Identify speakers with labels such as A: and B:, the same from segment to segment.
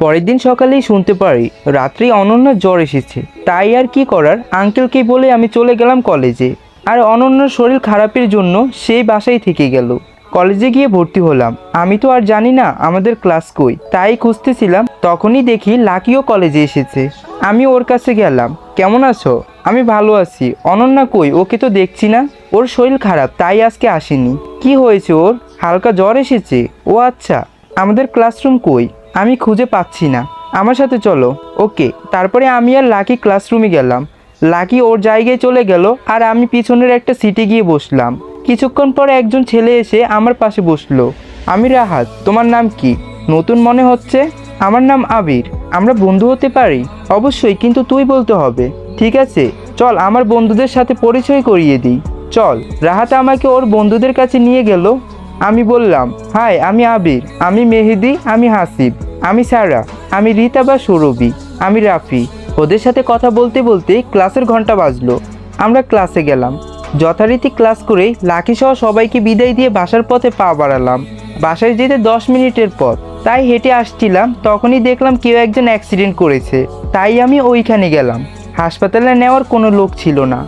A: পরের দিন সকালেই শুনতে পারি, রাত্রি অনন্যার জ্বর এসেছে। তাই আর কি করার? আঙ্কেলকে বলে আমি চলে গেলাম কলেজে আর অনন্যার শরীর খারাপের জন্য সেই বাসায় থেকে গেল। কলেজে গিয়ে ভর্তি হলাম। আমি তো আর জানি না আমাদের ক্লাস কই। তাই খুঁজতেছিলাম, তখনই দেখি লাকিও কলেজে এসেছে। আমি ওর কাছে গেলাম, কেমন আছো? আমি ভালো আছি। অনন্যা কই? ওকে তো দেখছি না। ওর শরীর খারাপ, তাই আজকে আসেনি। কি হয়েছে ওর? হালকা জ্বর এসেছে? ও আচ্ছা আমাদের ক্লাসরুম কই? আমি খুঁজে পাচ্ছি না। আমার সাথে চলো। ওকে, তারপরে আমি আর লাকি ক্লাসরুমে গেলাম। লাকি ওর জায়গায় চলে গেল আর আমি পিছনের একটা সিটে গিয়ে বসলাম। কিছুক্ষণ পরে একজন ছেলে এসে আমার পাশে বসল। আমি রাহাত, তোমার নাম কি? নতুন মনে হচ্ছে? আমার নাম আবির। আমরা বন্ধু হতে পারি? অবশ্যই, কিন্তু তুই বলতে হবে। ঠিক আছে, চল আমার বন্ধুদের সাথে পরিচয় করিয়ে দিই। চল, রাহাত আমাকে ওর বন্ধুদের কাছে নিয়ে গেল। আমি বললাম, হাই, আমি আবির। আমি মেহেদি, আমি হাসিব। আমি সারা আমি রীতা বা সৌরভী, আমি রাফি। ওদের সাথে কথা বলতে বলতে ক্লাসের ঘণ্টা বাজলো। আমরা ক্লাসে গেলাম। যথারীতি ক্লাস করেই লাকি সহ সবাইকে বিদায় দিয়ে বাসার পথে পা বাড়ালাম। বাসায় যেতে দশ মিনিটের পথ। তাই হেঁটে আসছিলাম, তখনই দেখলাম কেউ একজন অ্যাক্সিডেন্ট করেছে। তাই আমি ওইখানে গেলাম। হাসপাতালে নেওয়ার কোনো লোক ছিল না।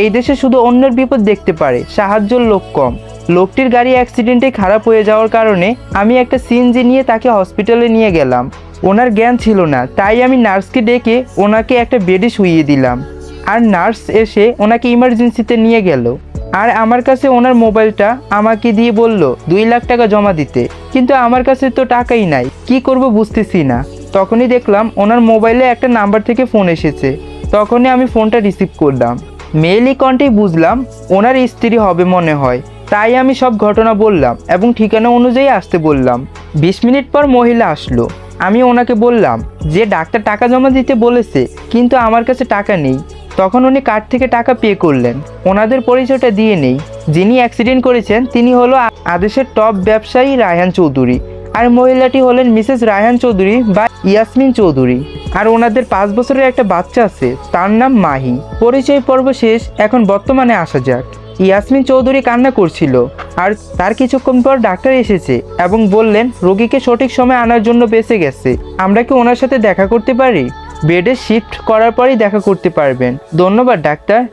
A: এই দেশে শুধু অন্যের বিপদ দেখতে পারে, সাহায্যর লোক কম। লোকটির গাড়ি অ্যাক্সিডেন্টে খারাপ হয়ে যাওয়ার কারণে আমি একটা সিএনজি নিয়ে তাকে হসপিটালে নিয়ে গেলাম। ওনার জ্ঞান ছিল না, তাই আমি নার্সকে ডেকে ওনাকে একটা বেডে শুইয়ে দিলাম। আর নার্স এসে ওনাকে ইমার্জেন্সিতে নিয়ে গেল। আর আমার কাছে ওনার মোবাইলটা আমাকে দিয়ে বলল, দুই লাখ টাকা জমা দিতে। কিন্তু আমার কাছে তো টাকাই নাই, কি করব বুঝতেছি না। তখনই দেখলাম ওনার মোবাইলে একটা নাম্বার থেকে ফোন এসেছে। তখনই আমি ফোনটা রিসিভ করলাম। মেইলি কণ্ঠেই বুঝলাম, ওনার স্ত্রী হবে মনে হয়। তাই আমি সব ঘটনা বললাম এবং ঠিকানা অনুযায়ী আসতে বললাম। বিশ মিনিট পর মহিলা আসলো। আমি ওনাকে বললাম যে, ডাক্তার টাকা জমা দিতে বলেছে, কিন্তু আমার কাছে টাকা নেই। তখন উনি কার্ড থেকে টাকা পে করলেন। ওনাদের পরিচয়টা দিয়ে নেই। যিনি অ্যাক্সিডেন্ট করেছেন, তিনি হলো আদেশের টপ ব্যবসায়ী রায়হান চৌধুরী আর মহিলাটি হলেন মিসেস রায়হান চৌধুরী বা ইয়াসমিন চৌধুরী। আর ওনাদের পাঁচ বছরের একটা বাচ্চা আছে, তার নাম মাহি। পরিচয় পর্ব শেষ, এখন বর্তমানে আসা যাক। ইয়াসমিন চৌধুরী কান্না করছিল, আর তার কিছুক্ষণ পর ডাক্তার এসেছে এবং বললেন, রোগীকে সঠিক সময় আনার জন্য বেঁচে গেছে, আমরা কি ওনার সাথে দেখা করতে পারি? বেডে শিফট করার পরেই দেখা করতে পারবেন। ধন্যবাদ, ডাক্তার।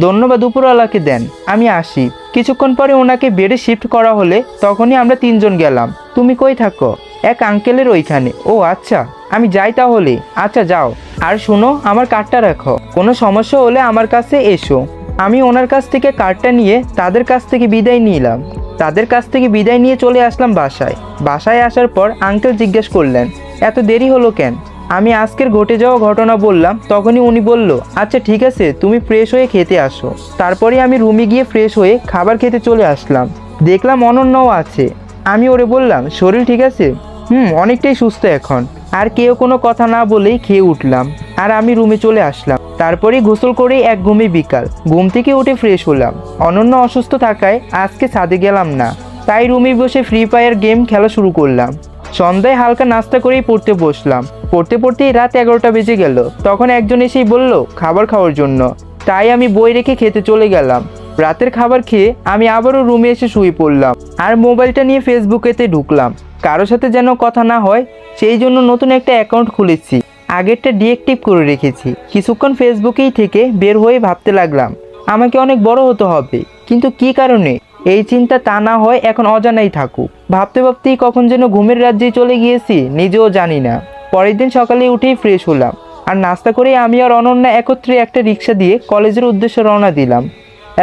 A: ধন্যবাদ, উপরওয়ালাকে দেন। আমি আসি। কিছুক্ষণ পরে ওনাকে বেডে শিফট করা হলে তখনই আমরা তিনজন গেলাম। তুমি কই থাকো? এক আঙ্কেলের ওইখানে। ও আচ্ছা। আমি যাই তাহলে। আচ্ছা যাও। আর শুনো, আমার কার্ডটা রাখো। কোনো সমস্যা হলে আমার কাছে এসো। আমি ওনার কাছ থেকে কার্ডটা নিয়ে তাদের কাছ থেকে বিদায় নিলাম। তাদের কাছ থেকে বিদায় নিয়ে চলে আসলাম বাসায়। বাসায় আসার পর আঙ্কেল জিজ্ঞেস করলেন, এত দেরি হলো কেন? আমি আজকের ঘটে যাওয়া ঘটনা বললাম, তখনই উনি বলল আচ্ছা ঠিক আছে, তুমি ফ্রেশ হয়ে খেতে আসো। তারপরে আমি রুমে গিয়ে ফ্রেশ হয়ে খাবার খেতে চলে আসলাম। দেখলাম অনন্যও আছে। আমি ওরে বললাম, শরীর ঠিক আছে? হুম, অনেকটাই সুস্থ এখন। আর কেউ কোনো কথা না বলেই খেয়ে উঠলাম। আর আমি রুমে চলে আসলাম। তারপরে গোসল করেই এক ঘুমে বিকাল। ঘুম থেকে উঠে ফ্রেশ হলাম। অনন্য অসুস্থ থাকায় আজকে ছাদে গেলাম না। তাই রুমে বসে ফ্রি ফায়ার গেম খেলা শুরু করলাম। সন্ধ্যায় হালকা নাস্তা করেই পড়তে বসলাম। পড়তে পড়তেই রাত এগারোটা বেজে গেল। তখন একজন এসেই বলল, খাবার খাওয়ার জন্য। তাই আমি বই রেখে খেতে চলে গেলাম। রাতের খাবার খেয়ে আমি আবারও রুমে এসে শুয়ে পড়লাম আর মোবাইলটা নিয়ে ফেসবুকেতে ঢুকলাম। কারও সাথে যেন কথা না হয়, সেই জন্য নতুন একটা অ্যাকাউন্ট খুলেছি। আগেরটা ডিএক্টিভ করে রেখেছি। কিছুক্ষণ ফেসবুকেই থেকে বের হয়ে ভাবতে লাগলাম, আমাকে অনেক বড় হতে হবে। কিন্তু কি কারণে? এই চিন্তা তা না হয় এখন অজানাই থাকুক। ভাবতে ভাবতেই কখন যেন ঘুমের রাজ্যে চলে গিয়েছি, নিজেও জানি না। পরের দিন সকালে উঠেই ফ্রেশ হলাম। আর নাস্তা করে আমি আর অনন্যা একত্রে একটা রিক্সা দিয়ে কলেজের উদ্দেশ্যে রওনা দিলাম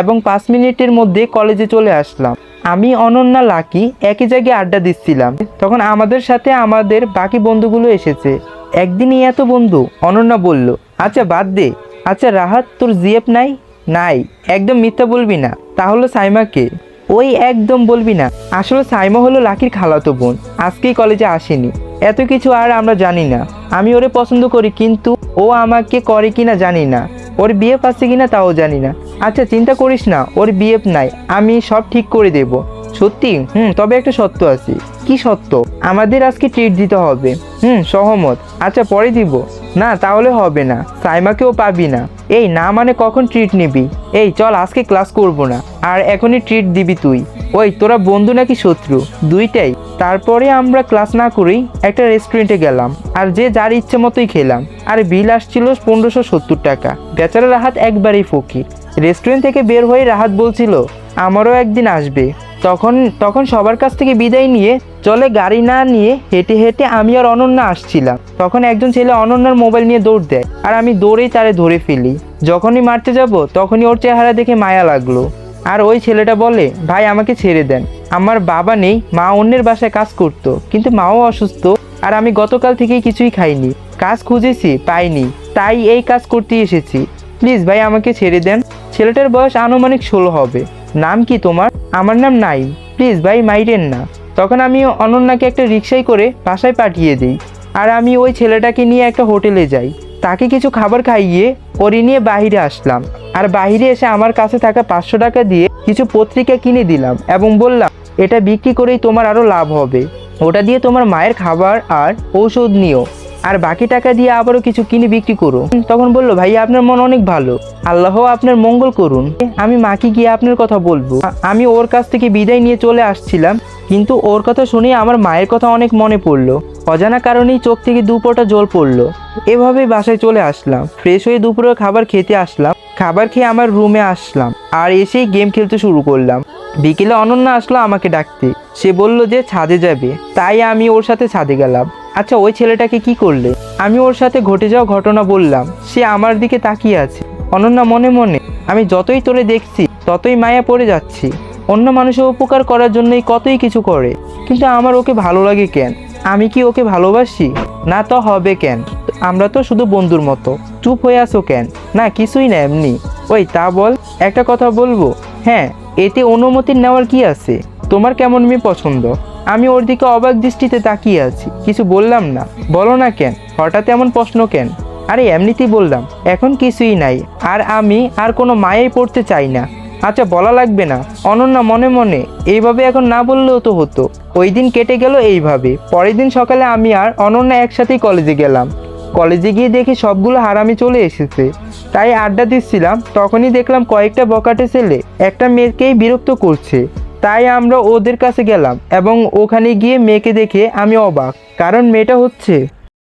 A: এবং পাঁচ মিনিটের মধ্যে কলেজে চলে আসলাম। আমি, অনন্যা, লাকি একই জায়গায় আড্ডা দিচ্ছিলাম। তখন আমাদের সাথে আমাদের বাকি বন্ধুগুলো এসেছে। একদিনই এত বন্ধু? অনন্যা বলল আচ্ছা বাদ দে। আচ্ছা রাহাত, তোর জিএফ নাই? নাই, একদম মিথ্যা বলবি না। তাহলে সাইমাকে? ওই একদম বলবি না। আসলে সাইমা হলো লাকির খালাতো বোন। আজকেই কলেজে আসেনি। এত কিছু আর আমরা জানি না। আমি ওরে পছন্দ করি, কিন্তু ও আমাকে করে কিনা জানি না। ওর বিয়ে আছে কিনা তাও জানি না। আচ্ছা চিন্তা করিস না, ওর বিয়ে নাই। আমি সব ঠিক করে দেব। সত্যি? হুম, তবে একটা সত্য আছে। কি সত্য? আমাদের আজকে ট্রিট দিতে হবে। হুম, সহমত। আচ্ছা পরে দিব। না, তাহলে হবে না। সাইমাকেও পাবি না। এই, না মানে কখন ট্রিট নিবি? এই, চল, আজকে ক্লাস করব না। আর এখনই ট্রিট দিবি তুই। ওই, তোরা বন্ধু নাকি শত্রু? দুইটাই। তারপরে আমরা ক্লাস না করেই একটা রেস্টুরেন্টে গেলাম। আর যে যার ইচ্ছে মতোই খেলাম। আর, বিল আসছিল পনেরোশো সত্তর টাকা। বেচারা রাহাত একবারেই ফকির। রেস্টুরেন্ট থেকে বের হয়ে রাহাত বলছিল, আমারও একদিন আসবে। তখন তখন সবার কাছ থেকে বিদায় নিয়ে চলে গাড়ি না নিয়ে হেঁটে হেঁটে আমি আর অনন্যা আসছিলাম। তখন একজন ছেলে অনন্যার মোবাইল নিয়ে দৌড় দেয় আর আমি দৌড়েই তারে ধরে ফেলি। যখনই মারতে যাব, তখনই ওর চেহারা দেখে মায়া লাগল। আর ওই ছেলেটা বলে, ভাই, আমাকে ছেড়ে দেন। আমার বাবা নেই, মা অন্যের বাসায় কাজ করতো, কিন্তু মাও অসুস্থ আর আমি গতকাল থেকেই কিছুই খাইনি। কাজ খুঁজেছি, পাইনি। তাই এই কাজ করতে এসেছি। প্লিজ ভাই, আমাকে ছেড়ে দেন। ছেলেটার বয়স আনুমানিক ষোলো হবে। নাম কি তোমার? আমার নাম নাই প্লিজ ভাই, মাইরেন না। তখন আমি অনন্যাকে একটা রিক্সায় করে বাসায় পাঠিয়ে দিই। আর আমি ওই ছেলেটাকে নিয়ে একটা হোটেলে যাই। তাকে কিছু খাবার খাইয়ে ওরি নিয়ে বাইরে আসলাম। আর বাইরে এসে আমার কাছে থাকা পাঁচশো টাকা দিয়ে কিছু পত্রিকা কিনে দিলাম এবং বললাম, এটা বিক্রি করেই তোমার আরও লাভ হবে। ওটা দিয়ে তোমার মায়ের খাবার আর ঔষধ নিও। আর বাকি টাকা দিয়ে আবারও কিছু কিনে বিক্রি করো। তখন বলল, ভাইয়া, আপনার মন অনেক ভালো। আল্লাহ আপনার মঙ্গল করুন। আমি মাকে গিয়ে আপনার কথা বলব। আমি ওর কাছ থেকে বিদায় নিয়ে চলে আসছিলাম, কিন্তু ওর কথা শুনে আমার মায়ের কথা অনেক মনে পড়ল। অজানা কারণেই চোখ থেকে দুপোটা জল পড়ল। এভাবে বাসায় চলে আসলাম। ফ্রেশ হয়ে দুপুরের খাবার খেতে আসলাম। খাবার খেয়ে আমার রুমে আসলাম আর এসেই গেম খেলতে শুরু করলাম। বিকেলে অনন্যা আসলো আমাকে ডাকতে। সে বলল যে ছাদে যাবে। তাই আমি ওর সাথে ছাদে গেলাম। আচ্ছা ওই ছেলেটাকে কি করলে? আমি ওর সাথে ঘটে যাওয়া ঘটনা বললাম। সে আমার দিকে তাকিয়ে আছে। অনন্যা মনে মনে, আমি যতই তোরে দেখছি, ততই মায়া পড়ে যাচ্ছি। অন্য মানুষের উপকার করার জন্যই কতই কিছু করে। কিন্তু আমার ওকে ভালো লাগে কেন? আমি কি ওকে ভালোবাসি? না তো হবে কেন? আমরা তো শুধু বন্ধুর মতো। চুপ হয়ে আসো কেন? না, কিছুই না এমনি। ওই, তা বল, একটা কথা বলব? হ্যাঁ এতে অনুমতি নেওয়ার কি আছে? তোমার কেমন মেয়ে পছন্দ? আমি ওর দিকে অবাক দৃষ্টিতে তাকিয়ে আছি। কিছু বললাম না। বলো না কেন? হঠাৎ এমন প্রশ্ন কেন? আরে, এমনিতেই বললাম। এখন কিছুই নাই। আর আমি আর কোনো মায়েই পড়তে চাই না। আচ্ছা বলা লাগবে না। অনন্যা মনে মনে, এইভাবে এখন না বললেও তো হতো। ওই দিন কেটে গেল এইভাবে। পরের দিন সকালে আমি আর অনন্যা একসাথেই কলেজে গেলাম। কলেজে গিয়ে দেখি সবগুলো হারামি চলে এসেছে। তাই আড্ডা দিচ্ছিলাম। তখনই দেখলাম কয়েকটা বকাটে ছেলে একটা মেয়েকেই বিরক্ত করছে। তাই আমরা ওদের কাছে গেলাম এবং ওখানে গিয়ে মেয়েকে দেখে আমি অবাক। কারণ মেয়েটা হচ্ছে